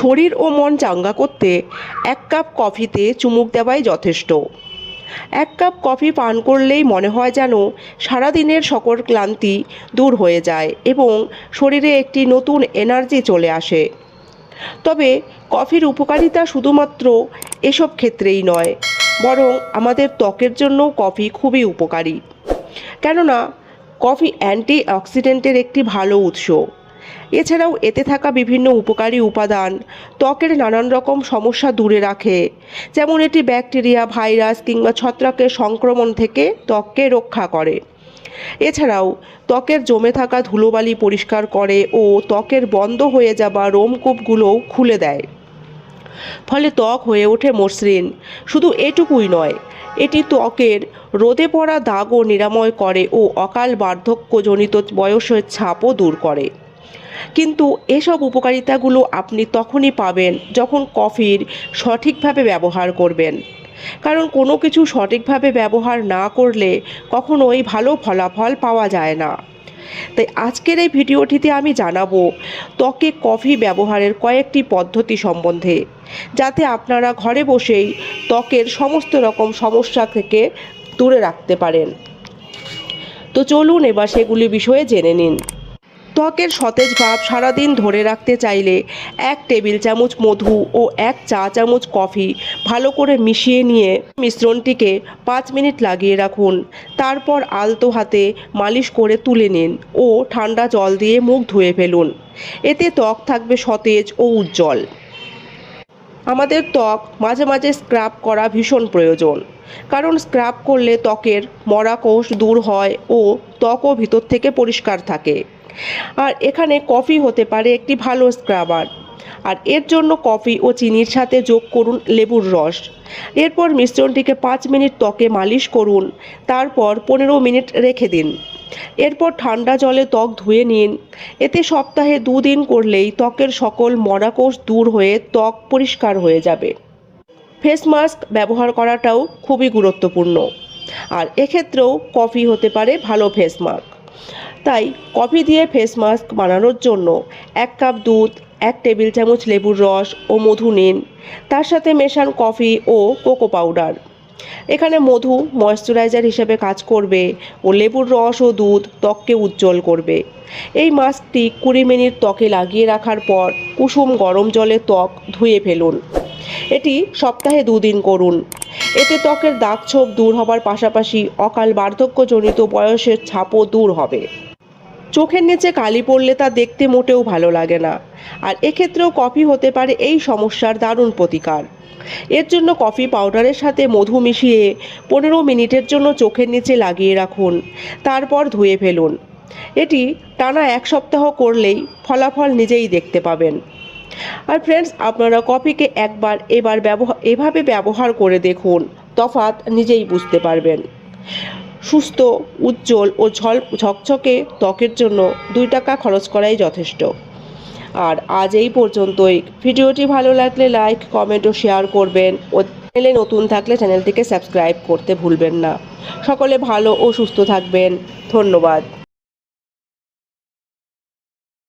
শরীর ও মন চাঙ্গা করতে এক কাপ কফিতে চুমুক দেওয়াই যথেষ্ট। এক কাপ কফি পান করলেই মনে হয় যেন সারাদিনের সকল ক্লান্তি দূর হয়ে যায় এবং শরীরে একটি নতুন এনার্জি চলে আসে। তবে কফির উপকারিতা শুধুমাত্র এসব ক্ষেত্রেই নয়, বরং আমাদের ত্বকের জন্যও কফি খুবই উপকারী। কেননা, কফি অ্যান্টি অক্সিডেন্টের একটি ভালো উৎস। এছাড়াও এতে থাকা বিভিন্ন উপকারী উপাদান, ত্বকের নানান রকম সমস্যা দূরে রাখে। যেমন এটি ব্যাকটেরিয়া, ভাইরাস কিংবা ছত্রাকের সংক্রমণ থেকে ত্বককে রক্ষা করে। এছাড়াও ত্বকের জমে থাকা ধুলোবালি পরিষ্কার করে ও ত্বকের বন্ধ হয়ে যাওয়া রোমকূপগুলোও খুলে দেয়। ফলে ত্বক হয়ে ওঠে মসৃণ। শুধু এটুকুই নয়, এটি ত্বকের রোদে পড়া দাগও নিরাময় করে ও অকাল বার্ধক্যজনিত বয়সের ছাপও দূর করে। কিন্তু এসব উপকারিতাগুলো আপনি তখনই পাবেন যখন কফির সঠিকভাবে ব্যবহার করবেন। কারণ কোনো কিছু সঠিকভাবে ব্যবহার না করলে কখনোই ভালো ফলাফল পাওয়া যায় না। তাই আজকের এই ভিডিওটিতে আমি জানাব, ত্বকে কফি ব্যবহারের কয়েকটি পদ্ধতি সম্বন্ধে, যাতে আপনারা ঘরে বসেই ত্বকের সমস্ত রকম সমস্যা থেকে দূরে রাখতে পারেন। তো চলুন এবার সেগুলি বিষয়ে জেনে নিন। ত্বকের সতেজ ভাব সারাদিন ধরে রাখতে চাইলে এক টেবিল চামচ মধু ও এক চা চামচ কফি ভালো করে মিশিয়ে নিয়ে মিশ্রণটিকে পাঁচ মিনিট লাগিয়ে রাখুন। তারপর আলতো হাতে মালিশ করে তুলে নিন ও ঠান্ডা জল দিয়ে মুখ ধুয়ে ফেলুন। এতে ত্বক থাকবে সতেজ ও উজ্জ্বল। আমাদের ত্বক মাঝে মাঝে স্ক্রাব করা ভীষণ প্রয়োজন, কারণ স্ক্রাব করলে ত্বকের মরা কোষ দূর হয় ও ত্বকও ভিতর থেকে পরিষ্কার থাকে। আর এখানে কফি হতে পারে একটি ভালো স্ক্রাবার আর এর জন্য কফি ও চিনির সাথে যোগ করুন লেবুর রস। এরপর মিশ্রণটিকে পাঁচ মিনিট ত্বকে মালিশ করুন, তারপর পনেরো মিনিট রেখে দিন। এরপর ঠান্ডা জলে ত্বক ধুয়ে নিন। এতে সপ্তাহে দুদিন করলেই ত্বকের সকল মরাকোষ দূর হয়ে ত্বক পরিষ্কার হয়ে যাবে। ফেস মাস্ক ব্যবহার করাটাও খুবই গুরুত্বপূর্ণ। আর এক্ষেত্রেও কফি হতে পারে ভালো ফেস মাস্ক। তাই কফি দিয়ে ফেস মাস্ক বানানোর জন্য এক কাপ দুধ, এক টেবিল চামচ লেবুর রস ও মধু নিন। তার সাথে মেশান কফি ও কোকো পাউডার। এখানে মধু ময়শ্চারাইজার হিসেবে কাজ করবে ও লেবুর রস ও দুধ ত্বককে উজ্জ্বল করবে। এই মাস্কটি কুড়ি মিনিট ত্বকে লাগিয়ে রাখার পর কুসুম গরম জলে ত্বক ধুয়ে ফেলুন। এটি সপ্তাহে দুদিন করুন। এতে ত্বকের দাগ ছোপ দূর হবার পাশাপাশি অকাল বার্ধক্যজনিত বয়সের ছাপও দূর হবে। চোখের নিচে কালি পড়লে তা দেখতে মোটেও ভালো লাগে না। আর এক্ষেত্রেও কফি হতে পারে এই সমস্যার দারুণ প্রতিকার। এর জন্য কফি পাউডারের সাথে মধু মিশিয়ে পনেরো মিনিটের জন্য চোখের নিচে লাগিয়ে রাখুন, তারপর ধুয়ে ফেলুন। এটি টানা এক সপ্তাহ করলেই ফলাফল নিজেই দেখতে পাবেন। আর ফ্রেন্ডস আপনারা কফিকে একবার, এবার ব্যবহার এভাবে ব্যবহার করে দেখুন, তফাৎ নিজেই বুঝতে পারবেন। সুস্থ, উজ্জ্বল ও ঝল, ঝকঝকে ত্বকের জন্য দুই টাকা খরচ করাই যথেষ্ট। আর আজ এই পর্যন্তই। ভিডিওটি ভালো লাগলে লাইক কমেন্ট ও শেয়ার করবেন। ও চ্যানেলে নতুন থাকলে চ্যানেলটিকে সাবস্ক্রাইব করতে ভুলবেন না। সকলে ভালো ও সুস্থ থাকবেন। ধন্যবাদ।